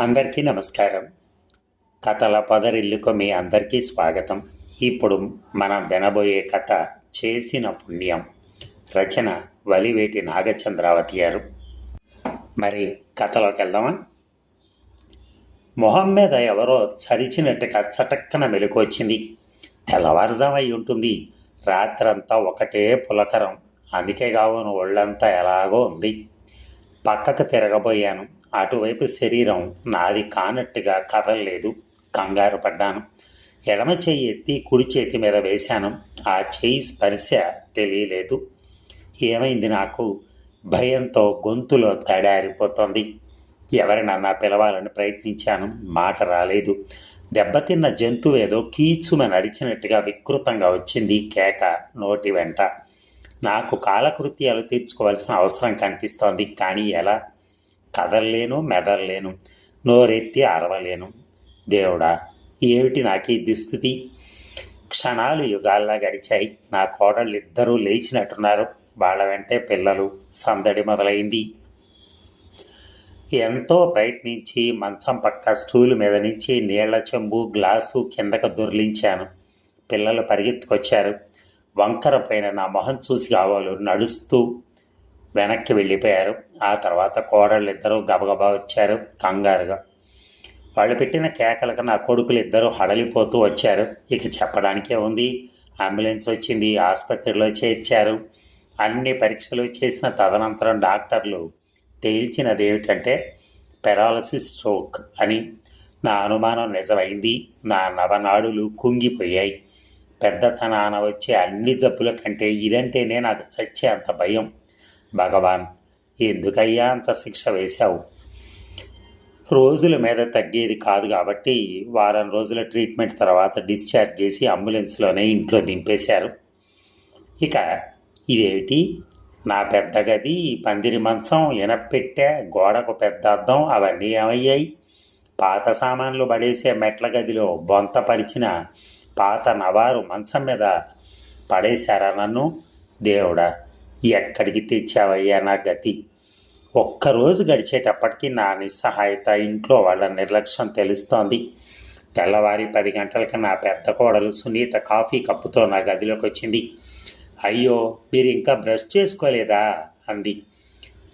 అందరికీ నమస్కారం. కథల పొదరిల్లుకు మీ అందరికీ స్వాగతం. ఇప్పుడు మనం వినబోయే కథ చేసిన పుణ్యం. రచన వలివేటి నాగచంద్రావతి గారు. మరి కథలోకి వెళ్దామా? మొహం మీద ఎవరో చరిచినట్టుగా చటక్కన మెలుకొచ్చింది తెల్లవారుజామై ఉంటుంది. రాత్రంతా ఒకటే పులకరం. అందుకే కావును ఒళ్ళంతా ఎలాగో ఉంది. పక్కకు తిరగబోయాను. అటువైపు శరీరం నాది కానట్టుగా కదలలేదు. కంగారు పడ్డాను. ఎడమ చెయ్యి ఎత్తి కుడి చేతి మీద వేశాను. ఆ చేయి స్పర్శ తెలియలేదు. ఏమైంది నాకు? భయంతో గొంతులో తడారిపోతోంది. ఎవరినన్నా పిలవాలని ప్రయత్నించాను. మాట రాలేదు. దెబ్బతిన్న జంతువేదో కీచుమని అరిచినట్టుగా వికృతంగా వచ్చింది కేక నోటి వెంట. నాకు కాలకృత్యాలు తీర్చుకోవాల్సిన అవసరం కనిపిస్తోంది. కానీ ఎలా? కదలలేను మెదలలేను నోరెత్తి అరవలేను. దేవుడా ఏమిటి నాకు ఈ దుస్థితి క్షణాలు యుగాల్లా గడిచాయి. నా కోడళ్ళు ఇద్దరూ లేచినట్టున్నారు. వాళ్ళ వెంటే పిల్లలు సందడి మొదలైంది. ఎంతో ప్రయత్నించి మంచం పక్క స్టూల్ మీద నుంచి నీళ్ళ చెంబు గ్లాసు కిందకు దొర్లించాను. పిల్లలు పరిగెత్తుకొచ్చారు. వంకర పైన నా మొహం చూసి కావాలు నడుస్తూ వెనక్కి వెళ్ళిపోయారు. ఆ తర్వాత కోడళ్ళు ఇద్దరు గబగబా వచ్చారు కంగారుగా. వాళ్ళు పెట్టిన కేకలకు నా కొడుకులు ఇద్దరు హడలిపోతూ వచ్చారు. ఇక చెప్పడానికే ఉంది. అంబులెన్స్ వచ్చింది ఆసుపత్రిలో చేర్చారు. అన్ని పరీక్షలు చేసిన తదనంతరం డాక్టర్లు తేల్చినది ఏమిటంటే పెరాలసిస్ స్ట్రోక్ అని. నా అనుమానం నిజమైంది. నా నవనాడులు కుంగిపోయాయి. పెద్దతనాన వచ్చే అన్ని జబ్బుల కంటే ఇదంటేనే నాకు చచ్చే అంత భయం. భగవాన్ ఎందుకయ్యా అంత శిక్ష వేశావు? రోజుల మీద తగ్గేది కాదు కాబట్టి వారం రోజుల ట్రీట్మెంట్ తర్వాత డిశ్చార్జ్ చేసి అంబులెన్స్లోనే ఇంట్లో దింపేశారు. ఇక ఇదేమిటి? నా పెద్ద గది పందిరి మంచం ఎనపెట్టె గోడకు పెద్ద అద్దం అవన్నీ ఏమయ్యాయి? పాత సామాన్లు పడేసే మెట్ల గదిలో బొంత పరిచిన పాత నవారు మంచం మీద పడేశారా నన్ను? దేవుడా ఎక్కడికి తెచ్చావయ్యా నా గతి? ఒక్కరోజు గడిచేటప్పటికి నా నిస్సహాయత ఇంట్లో వాళ్ళ నిర్లక్ష్యం తెలుస్తోంది. తెల్లవారి పది గంటలకి నా పెద్ద కోడలు సునీత కాఫీ కప్పుతో నా గదిలోకి వచ్చింది. అయ్యో మీరు ఇంకా బ్రష్ చేసుకోలేదా? అంది.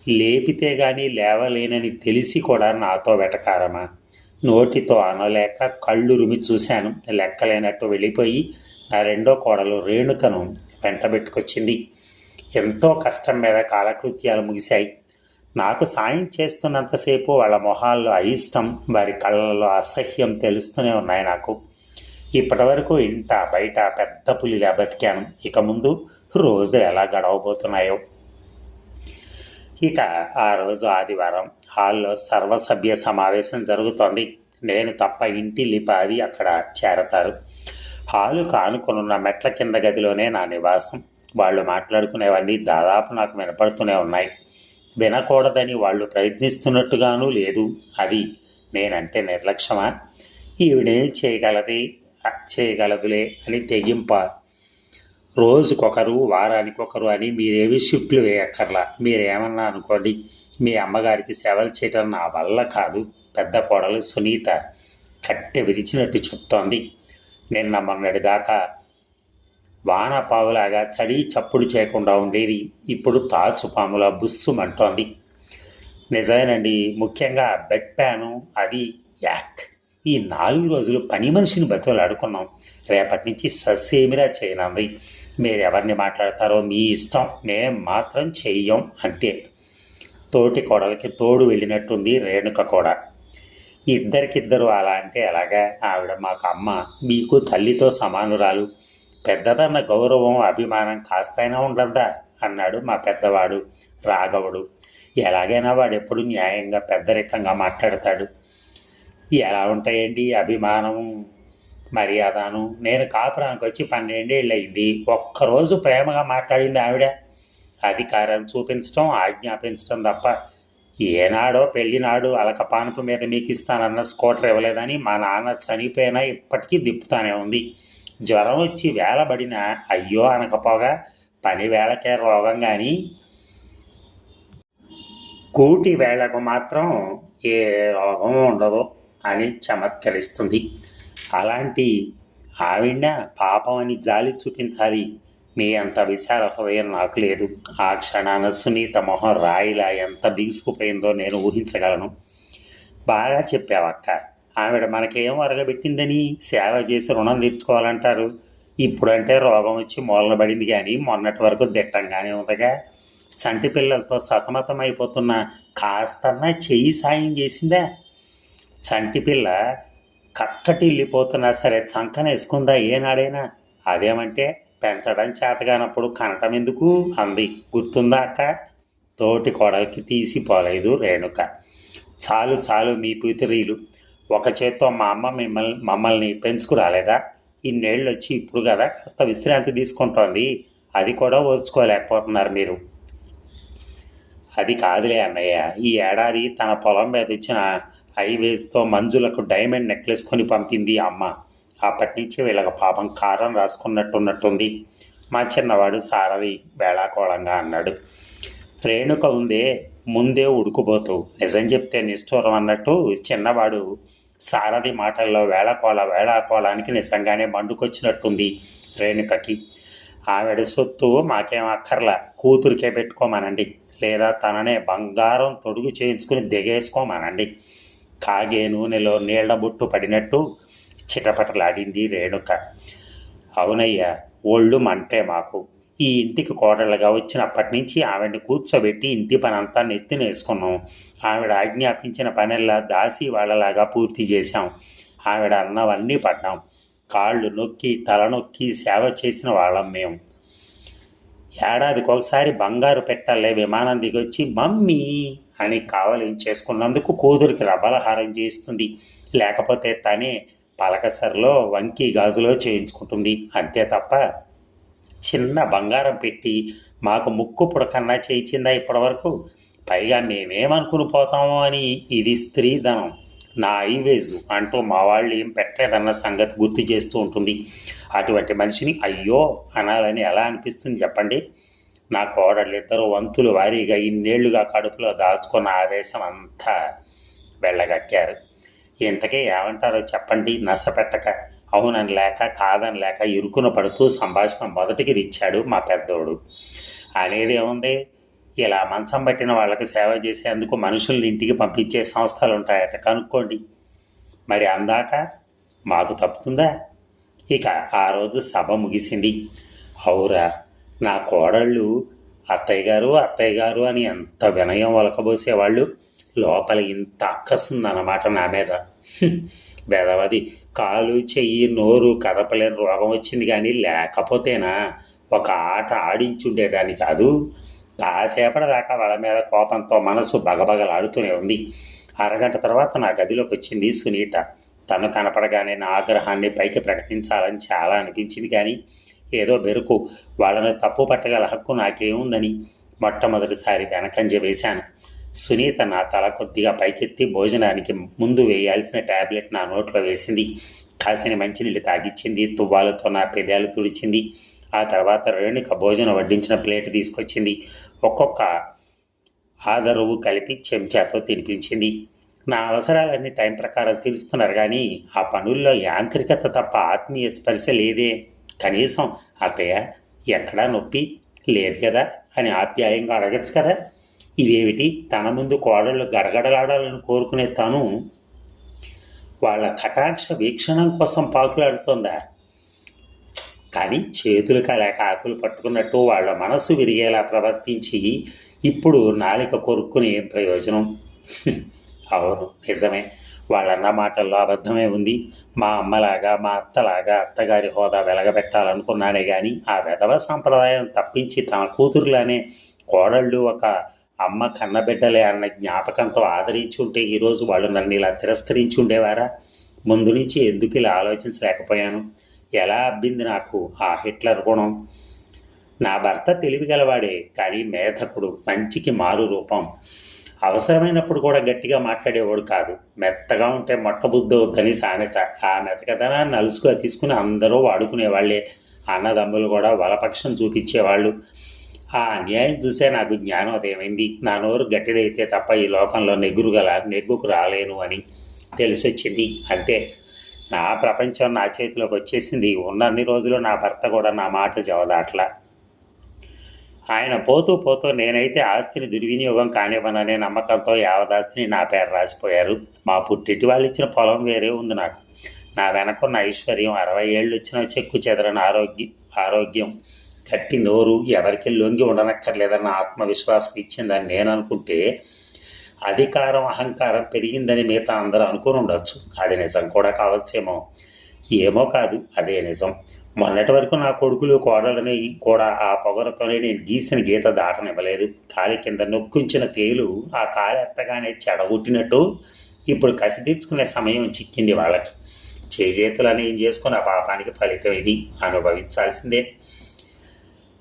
లేపితే గాని లేవలేనని తెలిసి కూడా నాతో వెటకారమా? నోటితో అనలేక కళ్ళు రుమి చూశాను. లెక్కలేనట్టు వెళ్ళిపోయి నా రెండో కోడలు రేణుకను వెంటబెట్టుకొచ్చింది ఎంతో కష్టం మీద కాలకృత్యాలు ముగిశాయి. నాకు సాయం చేస్తున్నంతసేపు వాళ్ళ మొహాల్లో అయిష్టం వారి కళ్ళల్లో అసహ్యం తెలుస్తూనే ఉన్నాయి నాకు. ఇప్పటివరకు ఇంట బయట పెద్ద పులిలా బతికాను. ఇక ముందు రోజులు ఎలా గడవబోతున్నాయో. ఇక ఆ రోజు ఆదివారం హాల్లో సర్వసభ్య సమావేశం జరుగుతోంది. నేను తప్ప ఇంటి లిపాది అక్కడ చేరతారు. హాలు కానుకొనున్న మెట్ల కింద గదిలోనే నా నివాసం. వాళ్ళు మాట్లాడుకునేవన్నీ దాదాపు నాకు వినపడుతూనే ఉన్నాయి. వినకూడదని వాళ్ళు ప్రయత్నిస్తున్నట్టుగానూ లేదు. అది నేనంటే నిర్లక్ష్యమా? ఈవిడేం చేయగలది? చేయగలదులే అని తెగింప. రోజుకొకరు వారానికొకరు అని మీరేమి షిఫ్ట్లు వేయక్కర్లా. మీరేమన్నా అనుకోండి మీ అమ్మగారికి సేవలు చేయటం నా వల్ల కాదు. పెద్ద కోడలు సునీత కట్టె విరిచినట్టు చెప్తోంది. నిన్న మొన్నటి వానపావులాగా వాన పావులాగా చడి చప్పుడు చేయకుండా ఉండేది. ఇప్పుడు తాచుపాముల బుస్సుమంటోంది నిజమేనండి ముఖ్యంగా బెడ్ ప్యాను అది యాక్. ఈ నాలుగు రోజులు పని మనిషిని బతులాడుకున్నాం రేపటి నుంచి సస్సేమిరా చేయనంది. మీరు ఎవరిని మాట్లాడతారో మీ ఇష్టం. మేం మాత్రం చెయ్యం అంతే. తోటి కోడలకి తోడు వెళ్ళినట్టుంది రేణుక కూడా. ఇద్దరికిద్దరు అలా అంటే ఎలాగా? ఆవిడ మాకు అమ్మ మీకు తల్లితో సమానురాలు. పెద్దదన్న గౌరవం అభిమానం కాస్తైనా ఉండద్దా? అన్నాడు మా పెద్దవాడు రాఘవుడు. ఎలాగైనా వాడు ఎప్పుడు న్యాయంగా పెద్దరికంగా మాట్లాడతాడు. ఎలా ఉంటాయండి అభిమానం? మర్యాదను. నేను కాపురానికి వచ్చి పన్నెండేళ్ళు అయింది ఒక్కరోజు ప్రేమగా మాట్లాడింది ఆవిడ. అధికారాన్ని చూపించడం ఆజ్ఞాపించడం తప్ప ఏనాడో పెళ్ళినాడు అలక మీద మీకు ఇస్తానన్న స్కూటర్ ఇవ్వలేదని మా నాన్న చనిపోయినా ఇప్పటికీ దిప్పుతానే ఉంది. జ్వరం వచ్చి వేలబడిన అయ్యో అనకపోగా పని వేళకే రోగం కానీ కూటి వేళకు మాత్రం ఏ రోగం ఉండదు అని చమత్కరిస్తుంది. అలాంటి ఆవిడ పాపం అని జాలి చూపించాలి. మీ అంత విశాల హృదయం నాకు లేదు. ఆ క్షణాన సునీత మొహం రాయిలా ఎంత బిగుసుకుపోయిందో నేను ఊహించగలను. బాగా చెప్పావక్క. ఆవిడ మనకేం అరగబెట్టిందని సేవ చేసి రుణం తీర్చుకోవాలంటారు. ఇప్పుడంటే రోగం వచ్చి మూలన పడింది కానీ మొన్నటి వరకు దిట్టంగానే ఉందిగా. చంటి పిల్లలతో సతమతం అయిపోతున్న కాస్తన్నా చెయ్యి సాయం చేసిందా? చంటి పిల్ల కక్కటిల్లిపోతున్నా సరే చంకన వేసుకుందా ఏనాడైనా? అదేమంటే పెంచడం చేతగానప్పుడు కనటం ఎందుకు అంది. గుర్తుందా అక్క? తోటి కోడలికి తీసిపోలేదు రేణుక. చాలు చాలు మీ పూతిరీలు ఒక చేత్తో మా అమ్మ మిమ్మల్ని మమ్మల్ని పెంచుకురాలేదా? ఇన్నేళ్ళు వచ్చి ఇప్పుడు కదా కాస్త విశ్రాంతి తీసుకుంటోంది. అది కూడా ఓర్చుకోలేకపోతున్నారు మీరు. అది కాదులే అన్నయ్య. ఈ ఏడాది తన పొలం మీద ఇచ్చిన హైవేస్తో మంజులకు డైమండ్ నెక్లెస్ కొని పంపింది అమ్మ. అప్పటి నుంచి వీళ్ళకి పాపం కారం రాసుకున్నట్టున్నట్టుంది. మా చిన్నవాడు సారథి వేళాకోళంగా అన్నాడు. రేణుక ఉందే ముందే ఉడుకుపోతూ నిజం చెప్తే నిష్ఠూరం అన్నట్టు చిన్నవాడు సారథి మాటల్లో వేళకోళ వేళాకోళానికి నిజంగానే మండుకొచ్చినట్టుంది రేణుకకి. ఆవిడ సొత్తు మాకేం అక్కర్లా కూతురికే పెట్టుకోమనండి. లేదా తననే బంగారం తొడుగు చేయించుకుని దిగేసుకోమనండి. కాగే నూనెలో నీళ్ళ బుట్టు పడినట్టు చిటపటలాడింది రేణుక. అవునయ్యా ఒళ్ళు మంటే మాకు. ఈ ఇంటికి కోడళ్ళగా వచ్చినప్పటి నుంచి ఆవిడని కూర్చోబెట్టి ఇంటి పనంతా నెత్తినేసుకున్నాం. ఆవిడ ఆజ్ఞాపించిన పనిలా దాసి వాళ్ళలాగా పూర్తి చేశాం. ఆవిడ అన్నవన్నీ పడ్డాం. కాళ్ళు నొక్కి తల నొక్కి సేవ చేసిన వాళ్ళం మేము ఏడాదికి ఒకసారి బంగారు పెట్టాలే విమానం దిగొచ్చి మమ్మీ అని కావలించేసుకున్నందుకు కూతురికి రబలహారం చేస్తుంది లేకపోతే తనే పలకసరిలో వంకి గాజులో చేయించుకుంటుంది. అంతే తప్ప చిన్న బంగారం పెట్టి మాకు ముక్కు పుడకన్నా చేయించిందా ఇప్పటివరకు? పైగా మేమేమనుకుని పోతామో అని ఇది స్త్రీధనం. నా ఐవేజు అంటూ మా వాళ్ళు ఏం పెట్టలేదన్న సంగతి గుర్తు చేస్తూ ఉంటుంది. అటువంటి మనిషిని అయ్యో అనాలని ఎలా అనిపిస్తుంది చెప్పండి? నా కోడళ్ళు ఇద్దరు వంతులు వారీగా ఇన్నేళ్ళుగా కడుపులో దాచుకున్న ఆవేశం అంతా వెళ్ళగక్కారు. ఇంతకే ఏమంటారో చెప్పండి నష్టపెట్టక అవునని లేక కాదని లేక ఇరుకున పడుతూ సంభాషణ మొదటికి ఇచ్చాడు మా పెద్దోడు. అనేది ఏముంది? ఇలా మంచం పట్టిన వాళ్ళకి సేవ చేసేందుకు మనుషుల్ని ఇంటికి పంపించే సంస్థలు ఉంటాయట కనుక్కోండి. మరి అందాక మాకు తప్పుతుందా? ఇక ఆ రోజు సభ ముగిసింది. అవురా నా కోడళ్ళు అత్తయ్య గారు అత్తయ్య గారు అని ఎంత వినయం ఒలకబోసేవాళ్ళు లోపల ఇంత అక్కసుందన్నమాట నా మీద. హ్మ్. బెదవది కాలు చెయ్యి నోరు కదపలేని రోగం వచ్చింది కానీ లేకపోతేనా? ఒక ఆట ఆడించుండేదాన్ని కాదు. కాసేపటి దాకా వాళ్ళ మీద కోపంతో మనసు బగబగలాడుతూనే ఉంది. అరగంట తర్వాత నా గదిలోకి వచ్చింది సునీత. తను కనపడగానే నా ఆగ్రహాన్ని పైకి ప్రకటించాలని చాలా అనిపించింది కానీ ఏదో బెరుకు. వాళ్ళని తప్పు పట్టగల హక్కు నాకేముందని మొట్టమొదటిసారి వెనకంజ వేశాను. సునీత నా తల కొద్దిగా పైకెత్తి భోజనానికి ముందు వేయాల్సిన టాబ్లెట్ నా నోట్లో వేసింది. కాసిన మంచినీళ్ళు తాగిచ్చింది. తువ్వాలతో నా పెదాలు తుడిచింది. ఆ తర్వాత రేణుక భోజనం వడ్డించిన ప్లేట్ తీసుకొచ్చింది. ఒక్కొక్క ఆదరువు కలిపి చెంచాతో తినిపించింది. నా అవసరాలన్నీ టైం ప్రకారం తీరుస్తున్నారు కానీ ఆ పనుల్లో యాంత్రికత తప్ప ఆత్మీయ స్పర్శ లేదే. కనీసం అత్తయ్య ఎక్కడా నొప్పి లేదు కదా? అని ఆప్యాయంగా అడగచ్చు కదా? ఇదేమిటి? తన ముందు కోడళ్ళు గడగడలాడాలని కోరుకునే తను వాళ్ళ కటాక్ష వీక్షణం కోసం పాకులాడుతోందా? కానీ చేతులు కలేక ఆకులు పట్టుకున్నట్టు వాళ్ళ మనసు విరిగేలా ప్రవర్తించి ఇప్పుడు నాలిక కొరుక్కుని ఏం ప్రయోజనం. అవును నిజమే. వాళ్ళన్న మాటల్లో అబద్ధమే ఉంది. మా అమ్మలాగా మా అత్తలాగా అత్తగారి హోదా వెలగబెట్టాలనుకున్నానే కానీ ఆ వెధవ సంప్రదాయం తప్పించి తన కూతురులానే కోడళ్ళు ఒక అమ్మ కన్నబిడ్డలే అన్న జ్ఞాపకంతో ఆదరించి ఉంటే ఈరోజు వాళ్ళు నన్ను ఇలా తిరస్కరించి ఉండేవారా ముందు నుంచి ఎందుకు ఇలా ఆలోచించలేకపోయాను? ఎలా అబ్బింది నాకు ఆ హిట్లర్ గుణం? నా భర్త తెలివిగలవాడే కానీ మేధకుడు మంచికి మారు రూపం. అవసరమైనప్పుడు కూడా గట్టిగా మాట్లాడేవాడు కాదు. మెత్తగా ఉంటే మొట్టబుద్ధి వద్దని సామెత. ఆ మెతకదనాన్ని నలుసుగా తీసుకుని అందరూ వాడుకునేవాళ్ళే. అన్నదమ్ములు కూడా వలపక్షం చూపించేవాళ్ళు. ఆ అన్యాయం చూసే నాకు జ్ఞానోదయమైంది నా నోరు గట్టిదైతే తప్ప ఈ లోకంలో నెగ్గురుగల నెగ్గుకు రాలేను అని తెలిసొచ్చింది. అంతే. నా ప్రపంచం నా చేతిలోకి వచ్చేసింది. ఉన్నన్ని రోజులు నా భర్త కూడా నా మాట జవదాట్లా. ఆయన పోతూ పోతూ నేనైతే ఆస్తిని దుర్వినియోగం కానివ్వననే నమ్మకంతో యావదాస్తిని నా పేరు రాసిపోయారు. మా పుట్టింటి వాళ్ళు ఇచ్చిన పొలం వేరే ఉంది నాకు. నా వెనకున్న ఐశ్వర్యం అరవై ఏళ్ళు వచ్చిన చెక్కు చెదరని ఆరోగ్య ఆరోగ్యం. గట్టి నోరు ఎవరికి లొంగి ఉండనక్కర్లేదన్న ఆత్మవిశ్వాసం ఇచ్చిందని నేను అనుకుంటే అధికారం అహంకారం పెరిగిందని మిగతా అందరూ అనుకుని ఉండొచ్చు. అది నిజం కూడా కావచ్చేమో. ఏమో కాదు అదే నిజం. మొన్నటి వరకు నా కొడుకులు కోడలని కూడా ఆ పొగరతోనే నేను గీసిన గీత దాటనివ్వలేదు. కాలి కింద నొక్కించిన తేలు ఆ కాలు ఎత్తగానే చెడగొట్టినట్టు ఇప్పుడు కసి తీర్చుకునే సమయం చిక్కింది వాళ్ళకి. చేజేతులని ఏం చేసుకుని ఆ పాపానికి ఫలితం ఇది. అనుభవించాల్సిందే.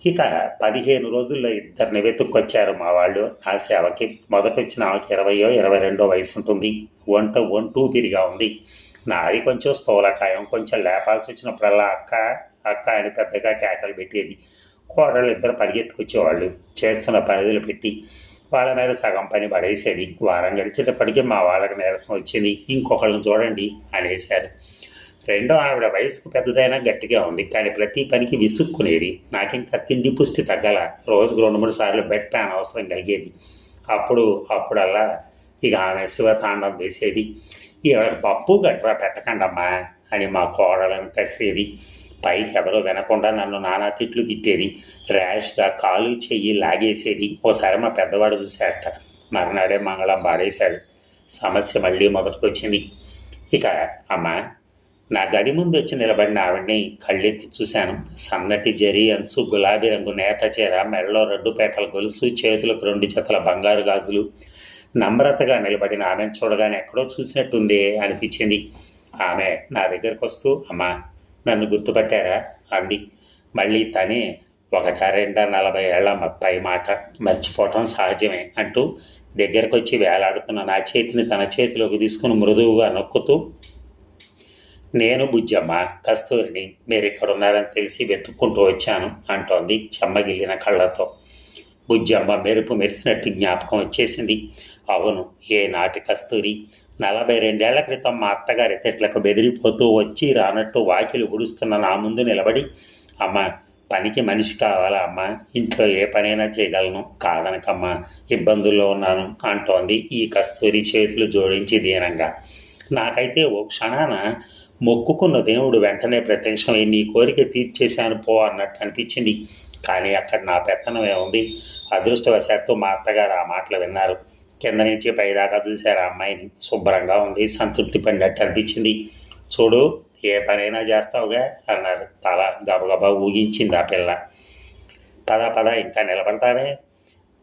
ఇక పదిహేను రోజుల్లో ఇద్దరిని వెతుక్కొచ్చారు మా వాళ్ళు. ఆ సేవకి మొదటొచ్చిన ఆమెకి ఇరవయో ఇరవై రెండో వయసు ఉంటుంది వంట ఒంటూపిరిగా ఉంది. నాది కొంచెం స్థూలకాయం కొంచెం లేపాల్సి వచ్చినప్పుడల్లా అక్క అక్క అని పెద్దగా కేకలు పెట్టేది. కోడళ్ళు ఇద్దరు పరిగెత్తుకొచ్చేవాళ్ళు. చేస్తున్న పరిధులు పెట్టి వాళ్ళ మీద సగం పని పడేసేది. వారం గడిచేటప్పటికీ మా వాళ్ళకి నీరసం వచ్చింది. ఇంకొకళ్ళని చూడండి అనేశారు. రెండో ఆవిడ వయసుకు పెద్దదైనా గట్టిగా ఉంది కానీ ప్రతి పనికి విసుక్కునేది. నాకింకా తిండి పుష్టి తగ్గల. రోజుకు రెండు మూడు సార్లు బెడ్ ప్యాన్ అవసరం కలిగేది. అప్పుడు అప్పుడల్లా ఇక ఆమె శివతాండం వేసేది. ఈవిడ పప్పు గట్రా పెట్టకండమ్మా అని మా కోడలను కసిరేది. పైకి ఎవరో వినకుండా నన్ను నానా తిట్లు తిట్టేది. ర్యాష్గా కాలు చెయ్యి లాగేసేది. ఓసారి మా పెద్దవాడు చూశాడట మర్నాడే మంగళం పారేశాడు. సమస్య మళ్ళీ మొదటికొచ్చింది. ఇక అమ్మ నా గది ముందు వచ్చి నిలబడిన ఆవిడ్ని కళ్ళెత్తి చూశాను. సన్నటి జరి అంచు గులాబీ రంగు నేత చీర మెడలో రెండు పేటల గొలుసు చేతులకు రెండు జతల బంగారు గాజులు. నమ్రతగా నిలబడిన ఆమెను చూడగానే ఎక్కడో చూసినట్టుంది అనిపించింది. ఆమె నా దగ్గరకు వస్తూ అమ్మా నన్ను గుర్తుపట్టారా అంది. మళ్ళీ తనే ఒకట రెండా నలభై ఏళ్ళ పై మాట మర్చిపోవటం సహజమే అంటూ దగ్గరకు వచ్చి వేలాడుతున్న నా చేతిని తన చేతిలోకి తీసుకుని మృదువుగా నొక్కుతూ నేను బుజ్జమ్మ కస్తూరిని మీరెక్కడున్నారని తెలిసి వెతుక్కుంటూ వచ్చాను అంటోంది చెమ్మగిల్లిన కళ్ళతో. బుజ్జమ్మ మెరుపు మెరిసినట్టు జ్ఞాపకం వచ్చేసింది. అవును ఏ నాటి కస్తూరి నలభై రెండేళ్ళ క్రితం మా అత్తగారి తిట్లకు బెదిరిపోతూ వచ్చి రానట్టు వాకిలు ఉడుస్తున్న నా ముందు నిలబడి అమ్మ పనికి మనిషి కావాలా అమ్మ? ఇంట్లో ఏ పనైనా చేయగలను. కాదనకమ్మా ఇబ్బందుల్లో ఉన్నాను అంటోంది ఈ కస్తూరి చేతులు జోడించి దీనంగా. నాకైతే ఓ క్షణాన మొక్కుకున్న దేవుడు వెంటనే ప్రత్యక్షమై నీ కోరిక తీర్చేశాను పో అన్నట్టు అనిపించింది. కానీ అక్కడ నా పెత్తనం ఉంది అదృష్టవశాత్తు మా అత్తగారు ఆ మాటలు విన్నారు. కింద నుంచి పైదాకా చూశారు ఆ అమ్మాయిని. శుభ్రంగా ఉంది సంతృప్తి పడినట్టు అనిపించింది. చూడు ఏ పనైనా చేస్తావుగా అన్నారు. తల గబగబా ఊగించింది ఆ పిల్ల. పద పద ఇంకా నిలబడతావే.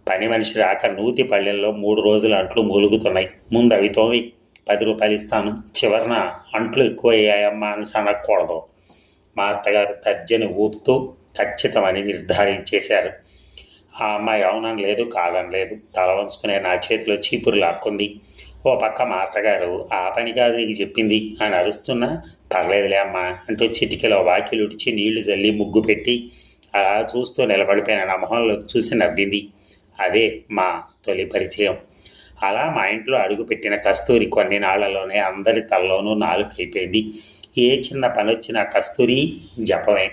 పని మనిషి రాక నూతి పళ్ళెల్లో మూడు రోజులు అంట్లు మూలుగుతున్నాయి. ముందు అవి తోమి పది రూపాయలు ఇస్తాను. చివరన అంట్లు ఎక్కువ అయ్యాయమ్మా అని అనకూడదు. మా అత్తగారు తర్జని ఊపుతూ ఖచ్చితమని నిర్ధారించేశారు ఆ అమ్మాయి అవునని లేదు కాదని లేదు తల వంచుకునే నా చేతిలో చీపురు లాక్కుంది. ఓ పక్క మా అత్తగారు ఆ పని కాదు నీకు చెప్పింది అని అరుస్తున్నా. పర్లేదులే అమ్మా అంటూ చిటికలో వాకిలు ఉడిచి నీళ్ళు జల్లి ముగ్గు పెట్టి అలా చూస్తూ నిలబడిపోయిన నా మొహంలో చూసి నవ్వింది. అదే మా తొలి పరిచయం. అలా మా ఇంట్లో అడుగుపెట్టిన కస్తూరి కొన్ని నాళ్ళలోనే అందరి తలలోనూ నాలుగు అయిపోయింది. ఏ చిన్న పని వచ్చినా కస్తూరి జపమే.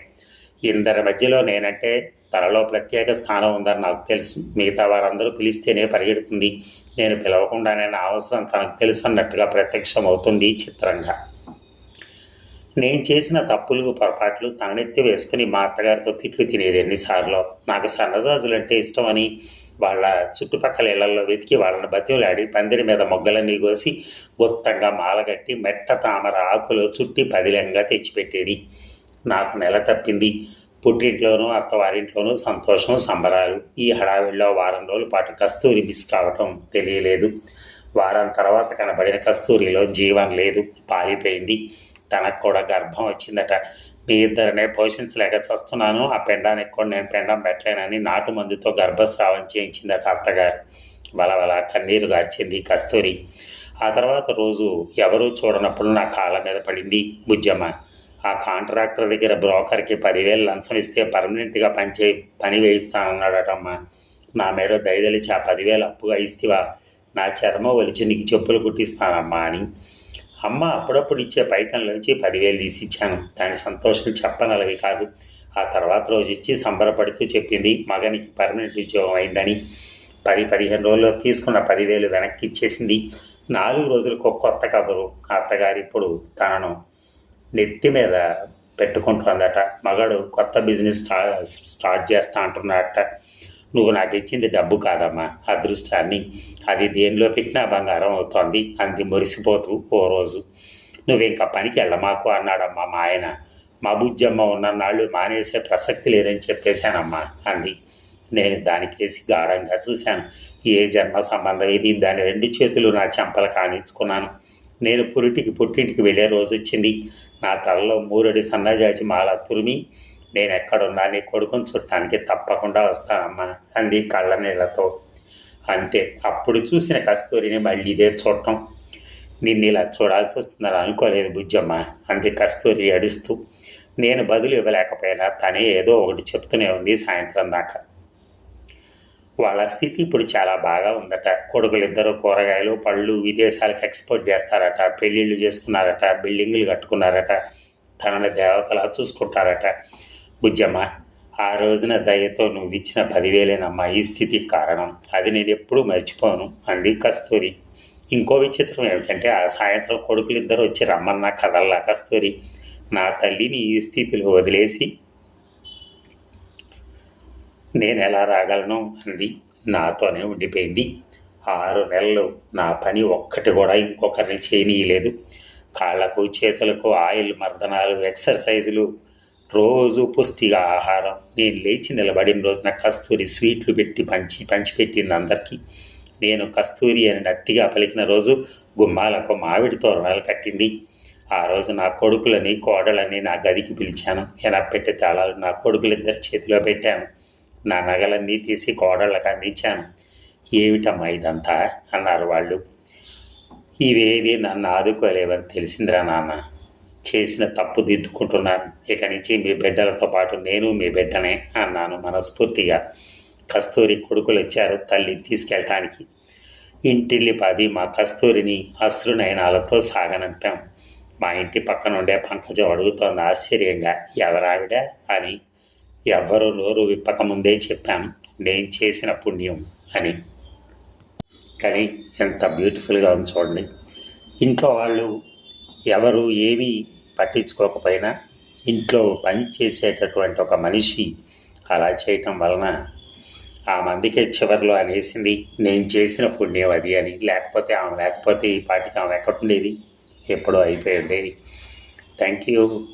ఇందరి మధ్యలో నేనంటే తనలో ప్రత్యేక స్థానం ఉందని నాకు తెలుసు. మిగతా వారందరూ పిలిస్తేనే పరిగెడుతుంది. నేను పిలవకుండానే నా అవసరం తనకు తెలుసు అన్నట్టుగా ప్రత్యక్షం అవుతుంది చిత్రంగా. నేను చేసిన తప్పులు పొరపాట్లు తననెత్తి వేసుకుని మా అత్తగారితో తిట్లు తినేది ఎన్నిసార్లు. నాకు సన్నజాజులంటే ఇష్టమని వాళ్ళ చుట్టుపక్కల ఇళ్ళలో వెతికి వాళ్ళని బతిలాడి పందిరి మీద మొగ్గలన్నీ కోసి గుత్తంగా మాలగట్టి మెట్ట తామర ఆకులు చుట్టి పదిలంగా తెచ్చిపెట్టేది. నాకు నెల తప్పింది. పుట్టింట్లోనూ అత్తవారింట్లోనూ సంతోషం సంబరాలు. ఈ హడావిడిలో వారం రోజుల పాటు కస్తూరి మిస్ కావటం తెలియలేదు. వారం తర్వాత కనబడిన కస్తూరిలో జీవం లేదు. పాలిపోయింది. తనకు కూడా గర్భం వచ్చిందట. మీ ఇద్దరినే పోషించలేక చస్తున్నాను. ఆ పెండానికి కూడా నేను పెండం పెట్టలేనని నాటు మందుతో గర్భస్రావం చేయించిందట అత్తగారు బలబల కన్నీరు గార్చింది కస్తూరి. ఆ తర్వాత రోజు ఎవరూ చూడనప్పుడు నా కాళ్ళ మీద పడింది బుజ్జమ్మ. ఆ కాంట్రాక్టర్ దగ్గర బ్రోకర్కి పదివేలు లంచం ఇస్తే పర్మనెంట్గా పనిచే పని వేయిస్తానన్నాడటమ్మా. నా మీద దయదలిచి ఆ పదివేలు అప్పుగా ఇస్తేవా. నా చర్మం ఒలిచి నీకు చెప్పులు కుట్టిస్తానమ్మా అని అమ్మ అప్పుడప్పుడు ఇచ్చే పైకంలోంచి పదివేలు తీసి ఇచ్చాను దాని సంతోషం చెప్పనలవి కాదు. ఆ తర్వాత రోజు ఇచ్చి సంబరపడుతూ చెప్పింది మగనికి పర్మనెంట్ ఉద్యోగం అయిందని. పది పదిహేను రోజుల్లో తీసుకున్న పదివేలు వెనక్కి ఇచ్చేసింది. నాలుగు రోజులకు ఒక కొత్త కబురు. అత్తగారు ఇప్పుడు తనను నెత్తి మీద పెట్టుకుంటుందట. మగాడు కొత్త బిజినెస్ స్టార్ట్ చేస్తా అంటున్నాడట నువ్వు నాకు ఇచ్చింది డబ్బు కాదమ్మా అదృష్టాన్ని. అది దేనిలో పెట్టినా బంగారం అవుతోంది అంది మురిసిపోతూ ఓ రోజు. నువ్వు ఇంకా పనికి వెళ్ళమాకు అన్నాడమ్మా మా ఆయన. మా బుజ్జమ్మ ఉన్న నాళ్ళు మానేసే ప్రసక్తి లేదని చెప్పేశానమ్మా అంది. నేను దానికేసి గాఢంగా చూశాను. ఏ జన్మ సంబంధం ఇది? దాని రెండు చేతులు నా చెంపలు కానించుకున్నాను నేను పురిటికి పుట్టింటికి వెళ్ళే రోజు వచ్చింది. నా తలలో మూరడి సన్నజాజి మాల తురిమి నేను ఎక్కడున్నా నీ కొడుకుని చుట్టానికి తప్పకుండా వస్తానమ్మా అంది కళ్ళ నీళ్ళతో అంతే అప్పుడు చూసిన కస్తూరిని మళ్ళీ ఇదే చూడటం. నిన్ను ఇలా చూడాల్సి వస్తుందని అనుకోలేదు బుజ్జమ్మ అంది కస్తూరి అడుస్తూ నేను బదులు ఇవ్వలేకపోయినా తనే ఏదో ఒకటి చెప్తూనే ఉంది సాయంత్రం దాకా. వాళ్ళ స్థితి ఇప్పుడు చాలా బాగా ఉందట. కొడుకులిద్దరూ కూరగాయలు పళ్ళు విదేశాలకు ఎక్స్పోర్ట్ చేస్తారట పెళ్ళిళ్ళు చేసుకున్నారట బిల్డింగులు కట్టుకున్నారట తనని దేవతలా చూసుకుంటారట. బుజ్జమ్మ ఆ రోజున దయతో నువ్వు ఇచ్చిన పదివేలేనమ్మా ఈ స్థితికి కారణం. అది నేను ఎప్పుడూ మర్చిపోను అంది కస్తూరి. ఇంకో విచిత్రం ఏమిటంటే ఆ సాయంత్రం కొడుకులు ఇద్దరు వచ్చి రమ్మన్న కదల్లా కస్తూరి. నా తల్లిని ఈ స్థితిలో వదిలేసి నేను ఎలా రాగలను అంది. నాతోనే ఉండిపోయింది. ఆరు నెలలు నా పని ఒక్కటి కూడా ఇంకొకరిని చేయనీయలేదు. కాళ్ళకు చేతులకు ఆయిల్ మర్దనాలు ఎక్సర్సైజులు రోజు పుష్టిగా ఆహారం. నేను లేచి నిలబడిన రోజున కస్తూరి స్వీట్లు పెట్టి పంచి పంచిపెట్టింది అందరికీ. నేను కస్తూరి అని నత్తిగా పలికిన రోజు గుమ్మాలకు మామిడి తోరణాలు కట్టింది. ఆ రోజు నా కొడుకులని కోడలని నా గదికి పిలిచాను. ఎనపెట్టి తాళాలు నా కొడుకులిద్దరి చేతిలో పెట్టాను. నా నగలన్నీ తీసి కోడళ్ళకు అందించాను ఏమిటమ్మా ఇదంతా? అన్నారు వాళ్ళు. ఇవేవి నన్ను ఆదుకోలేవని తెలిసిందిరా నాన్న. చేసిన తప్పు దిద్దుకుంటున్నాను. ఇక నుంచి మీ బిడ్డలతో పాటు నేను మీ బిడ్డనే అన్నాను మనస్ఫూర్తిగా. కస్తూరి కొడుకులు వచ్చారు తల్లి తీసుకెళ్ళటానికి. ఇంటిల్లి పది మా కస్తూరిని అశ్రునయనాలతో సాగనంపాం. మా ఇంటి పక్కన ఉండే పంకజం అడుగుతోంది ఆశ్చర్యంగా. ఎవరావిడ? అని. ఎవ్వరూ నోరు విప్పకముందే చెప్పాను నేను చేసిన పుణ్యం అని. కానీ ఎంత బ్యూటిఫుల్గా ఉంది చూడండి. ఇంట్లో వాళ్ళు ఎవరు ఏమీ పట్టించుకోకపోయినా ఇంట్లో పని చేసేటటువంటి ఒక మనిషి అలా చేయటం వలన ఆ మందికే చివరిలో అనేసింది నేను చేసిన పుణ్యం అది అని. లేకపోతే ఆమె లేకపోతే ఈ పాటికి ఆమె ఎక్కడుండేది? ఎప్పుడో అయిపోయి ఉండేది. Thank you